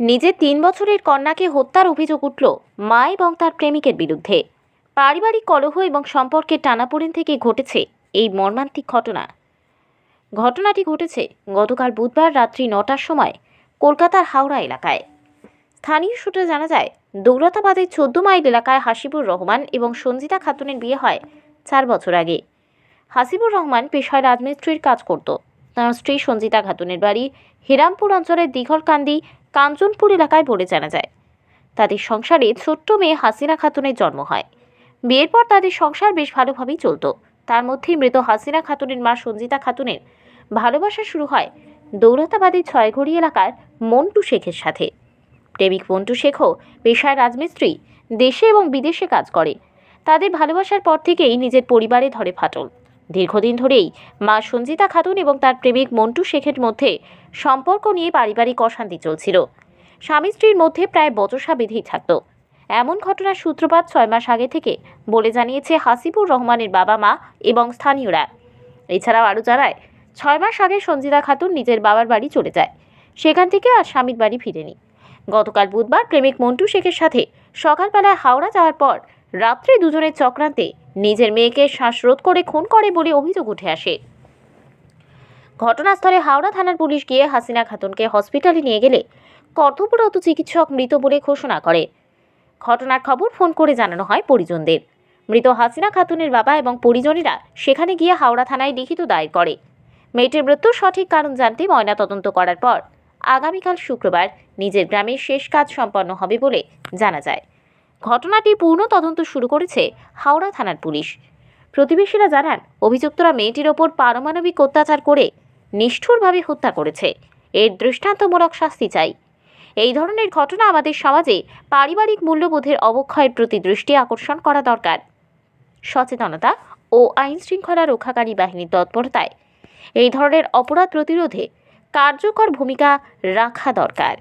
নিজের তিন বছরের কন্যাকে হত্যার অভিযোগ উঠল মা এবং তার প্রেমিকের বিরুদ্ধে। পারিবারিক কলহ এবং সম্পর্কের টানাপোড়েন থেকে ঘটেছে এই মর্মান্তিক ঘটনা। ঘটনাটি ঘটেছে গতকাল বুধবার রাত্রি নটার সময় কলকাতার হাওড়া এলাকায়। স্থানীয় সূত্রে জানা যায়, দৌলতাবাদের চোদ্দ মাইল এলাকায় হাসিবুর রহমান এবং সঞ্জিতা খাতুনের বিয়ে হয় চার বছর আগে। হাসিবুর রহমান পেশায় রাজমিস্ত্রির কাজ করত। তাঁর স্ত্রী সঞ্জিতা খাতুনের বাড়ি হিরামপুর অঞ্চলের দীঘলকান্দি, কাঞ্চনপুর এলাকায় বলে জানা যায়। তাদের সংসারে ছোট্ট মেয়ে হাসিনা খাতুনের জন্ম হয়। বিয়ের পর তাদের সংসার বেশ ভালোভাবেই চলতো। তার মধ্যেই মৃত হাসিনা খাতুনের মা সঞ্জিতা খাতুনের ভালোবাসা শুরু হয় দৌলতাবাদের ছয়ঘড়ি এলাকার মন্টু শেখের সাথে। প্রেমিক মন্টু শেখও পেশায় রাজমিস্ত্রি, দেশে এবং বিদেশে কাজ করে। তাদের ভালোবাসার পর থেকেই নিজের পরিবারে ধরে ফাটল। দীর্ঘদিন ধরেই মা সঞ্জিতা খাতুন এবং তার প্রেমিক মন্টু শেখের মধ্যে সম্পর্ক নিয়ে পারিবারিক অশান্তি চলছিল। স্বামী স্ত্রীর মধ্যে প্রায় বচসা বেঁধেই থাকত। এমন ঘটনার সূত্রপাত ছয় মাস আগে থেকে বলে জানিয়েছে হাসিবুর রহমানের বাবা মা এবং স্থানীয়রা। এছাড়াও আরও জানায়, ছয় মাস আগে সঞ্জিতা খাতুন নিজের বাবার বাড়ি চলে যায়। সেখান থেকে আর স্বামীর বাড়ি ফিরেনি। গতকাল বুধবার প্রেমিক মন্টু শেখের সাথে সকালবেলায় হাওড়া যাওয়ার পর রাত্রে দুজনের চক্রান্তে নিজের মেয়েকে শ্বাসরোধ করে খুন করে বলে অভিযোগ উঠে আসে। ঘটনাস্থলে হাওড়া থানার পুলিশ গিয়ে হাসিনা খাতুনকে হসপিটালে নিয়ে গেলে কর্তব্যরত চিকিৎসক মৃত বলে ঘোষণা করে। ঘটনার খবর ফোন করে জানানো হয় পরিজনদের। মৃত হাসিনা খাতুনের বাবা এবং পরিজনেরা সেখানে গিয়ে হাওড়া থানায় লিখিত দায়ের করে। মেয়েটির মৃত্যুর সঠিক কারণ জানতে ময়নাতদন্ত করার পর আগামীকাল শুক্রবার নিজের গ্রামের শেষ কাজ সম্পন্ন হবে বলে জানা যায়। ঘটনাটি পূর্ণ তদন্ত শুরু করেছে হাওড়া থানার পুলিশ। প্রতিবেশীরা জানান, অভিযুক্তরা মেয়েটির ওপর পারমাণবিক অত্যাচার করে নিষ্ঠুরভাবে হত্যা করেছে। এর দৃষ্টান্তমূলক শাস্তি চাই। এই ধরনের ঘটনা আমাদের সমাজে পারিবারিক মূল্যবোধের অবক্ষয়ের প্রতি দৃষ্টি আকর্ষণ করা দরকার। সচেতনতা ও আইন শৃঙ্খলা রক্ষাকারী বাহিনীর তৎপরতায় এই ধরনের অপরাধ প্রতিরোধে কার্যকর ভূমিকা রাখা দরকার।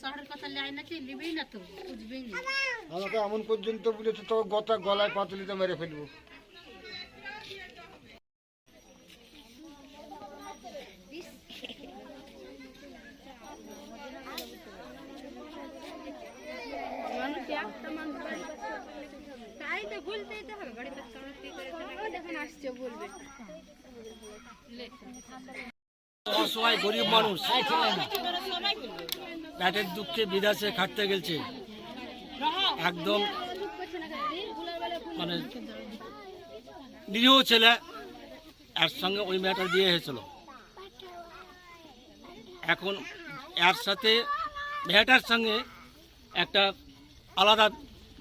শহরের কথা লাই নাকি নিবেই না তো বুঝবেই না। আমাকে এমন পর্যন্ত বলেছে তো গতা গলায় পাতলিতে মেরে ফেলব। তাই তো বলতেই হবে বাড়িতে আসছে বলবে। অসহায় গরিব মানুষ। পেটের দুঃখে বিদেশে খাটতে গেছে একদম মানে নিরীহ ছেলে, এর সঙ্গে ওই মেয়েটার বিয়ে হয়েছিল। এখন এর সাথে মেয়েটার সঙ্গে একটা আলাদা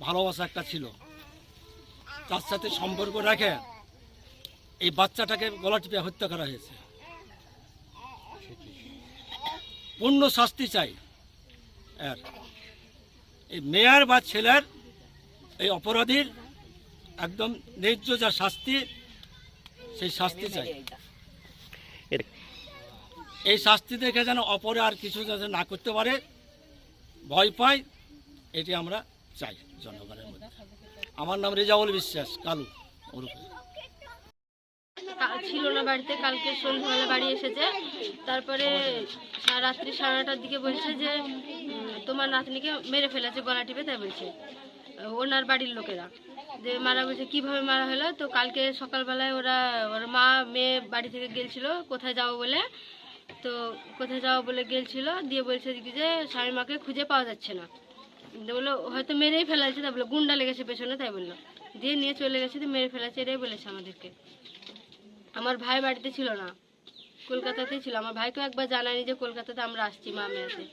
ভালোবাসা একটা ছিল। তার সাথে সম্পর্ক রাখে এই বাচ্চাটাকে গলা টিপে হত্যা করা হয়েছে। পূর্ণ শাস্তি চাই। এই মেয়ার বা ছেলের এই অপরাধীর একদম ন্যায্য যা শাস্তি সেই শাস্তি চাই। এই শাস্তি দেখে যেন অপরে আর কিছু যাতে না করতে পারে ভয় পায় এটি আমরা চাই জনগণের মধ্যে। আমার নাম রেজাউল বিশ্বাস কালু ওরফে। ছিল না বাড়িতে কালকে সন্ধ্যাবেলা বাড়ি এসেছে। তারপরে রাত্রি সাড়ে নটার দিকে বলছে যে তোমার নাতনিকে মেরে ফেলেছে, গলা টিপে, তাই বলছে। ওনার বাড়ির লোকেরা। যে মারা বলছে কীভাবে মারা হলো? তো কালকে সকালবেলায় ওরা, ওর মা, মেয়ে বাড়ি থেকে গেছিল কোথায় যাব বলে। তো কোথায় যাব বলে গেলছিল, দিয়ে বলছে যে, স্বামী মাকে খুঁজে পাওয়া যাচ্ছে না। বলল, হয়তো মেরেই ফেলাছে তাই বলল, গুন্ডা লেগেছে পেছনে, তাই বলল। দিয়ে নিয়ে চলে গেছে দিয়ে মেরে ফেলাছে এটাই বলেছে আমাদেরকে। আমার ভাই বাড়িতে ছিল না, কলকাতাতেই ছিল। আমার ভাইকেও একবার জানায়নি যে কলকাতাতে আমরা আসছি মা মেয়েতে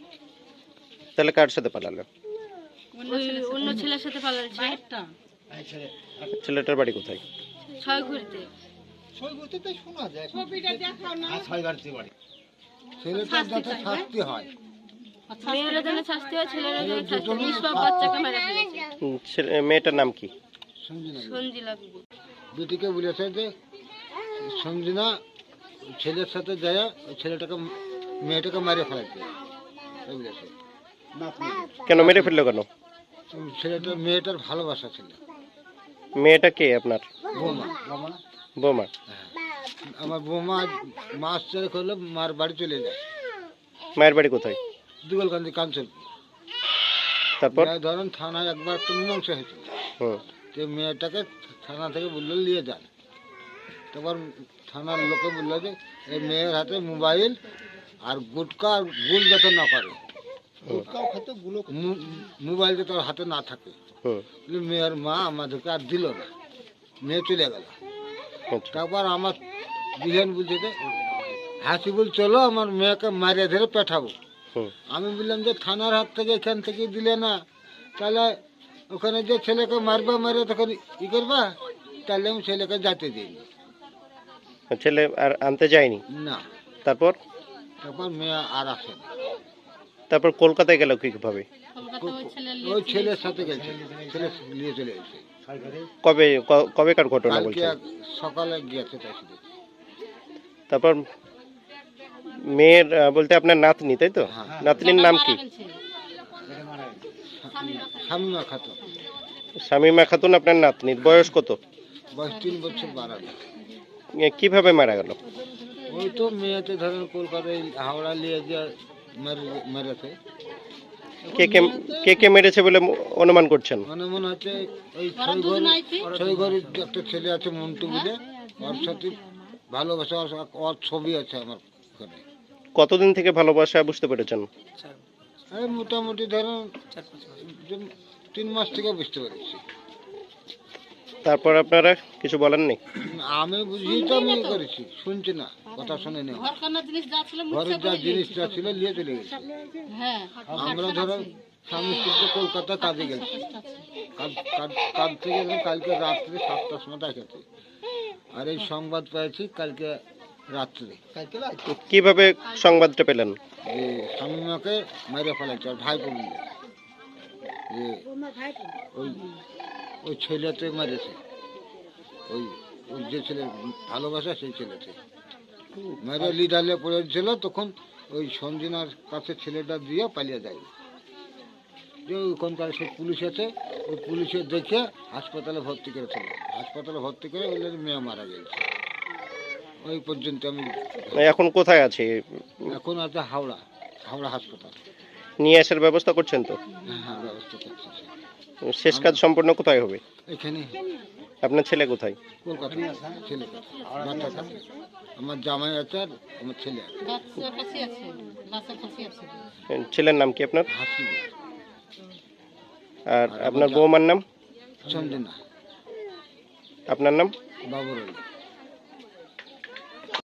তাহলে কার সাথে পালালো অন্য ছেলের সাথে পালাচ্ছে ছেলেটার বাড়ি কোথায়? ছয় ঘুরতে। ছেলেটার যাতে শাস্তি হয়। মেয়েরা যেন শাস্তি হয় ছেলেরা যেন শাস্তি হয়। নিষ্পাপ বাচ্চাকে মেরে ফেলেছে। ছেলে মেয়েটার নাম কি? সঞ্জিনা সঞ্জিলা বেটিকে বলেছে যে সঞ্জিনা ছেলের সাথে যায় ছেলেটাকে মেয়েটাকে মারে বলেছে। কেন মেরে ফেলল কেন? ছেলেটা মেয়েটার ভালোবাসা ছিল। মেয়েটা কে আপনার? বৌমা। বৌমা? হ্যাঁ। আমার বৌমা মাস চারেক হলো মার বাড়ি চলে যায়। মায়ের বাড়ি কোথায়? দুগলকান্দি কাঞ্চল তারপর? ধরেন থানায় একবার একটা মীমাংসা হয়েছিল যে মেয়েটাকে থানা থেকে বলল নিয়ে যান। তারপর থানার লোকে বলল যে এই মেয়ের হাতে মোবাইল আর গুটকা আর গুল যাতে না করে মোবাইল যাতে ওর হাতে না থাকে মেয়ের মা আমাদেরকে আর দিল না। মেয়ে চলে গেল। আচ্ছা। তারপর আমার বিহান বলছে যে হাসিবুল চলো আমার মেয়েকে মারিয়ে ধরে পেঠাবো। আমি বললাম যে থানার হাত থেকে এখান থেকে দিলে না তাহলে ওখানে যে ছেলেকে মারবা মারে তখন ই করবা তাহলে আমি ছেলেকে যেতে দিই ছেলে আর আনতে যায়নি? না। তারপর? তারপর মেয়ে আর আসে না। তারপর কলকাতায় গেল কীভাবে? ওই ছেলের সাথে গেছে। ছেলে নিয়ে চলে গেছে কবে ক- কবেকার ঘটনা কালকে বলছেন? এক সকালে গিয়েছে তারপর মেয়ের আহ, বলতে আপনার নাতনি তাই তো? হ্যাঁ। নাতনির নাম কি? শামিমা খাতুন। আপনার নাতনির বয়স কত? বয়স তিন বছর বাড়াবে এ, কীভাবে মারা গেল? ওই তো মেয়েতে ধরেন কলকাতায় হাওড়া নিয়ে গিয়ে মেরেছে কে কে কে কে মেরেছে বলে অনুমান করছেন? মানে মনে হচ্ছে ওই ছয় ঘর ছয় ঘরের একটা ছেলে আছে মন্টু বলে। ওর সাথে ভালোবাসা ওর- ছবি আছে আমার ওখানে কতদিন থেকে ভালোবাসা বুঝতে পেরেছেন? এই মোটামুটি ধরুন তিন মাস থেকে বুঝতে পেরেছি। তারপর আপনারা কিছু বলেননি? আমি বুঝিয়ে তো আমি করেছি শুনছি না কথা শুনে নেই। ঘরের যা জিনিস যা ছিল নিয়ে চলে গেছে। আমরা ধরো স্বামী স্ত্রী কলকাতা কাজে গেছি। কাজ থেকে কালকে রাত্রে সাতটার সময় দেখেছি আর এই সংবাদ পেয়েছি কালকে রাত্রে। কীভাবে সংবাদটা পেলেন? যে স্বামীমাকে মেরে ফেলেছে আর ভাই মিলে যে ওই ওই ছেলেতে মেরেছে। ওই ওই যে ছেলে ভালোবাসা সেই ছেলেতে। মেরে লিডালে পড়েছিল তখন ওই সঞ্জনার কাছে ছেলেটা দিয়ে পালিয়ে যায়। যে ওখানকার সে পুলিশ আছে ওই পুলিশে দেখে হাসপাতালে ভর্তি করেছিল। হাসপাতালে ভর্তি করে ওই মেয়ে মারা গেছে। ওই পর্যন্ত আমি এখন কোথায় আছে? এখন আছে হাওড়া হাওড়া হাসপাতাল। নিয়ে আসার ব্যবস্থা করছেন তো? হ্যাঁ হ্যাঁ ব্যবস্থা করছি। শেষ কাজ সম্পূর্ণ কোথায় হবে? এখানে। আপনার ছেলে কোথায়? কলকাতা ছেলে। আমার জামাই আছে আর আমার ছেলে ছেলের নাম কি আপনার? আর আপনার বৌমার নাম? সঞ্জনা আপনার নাম? বাবুর আলী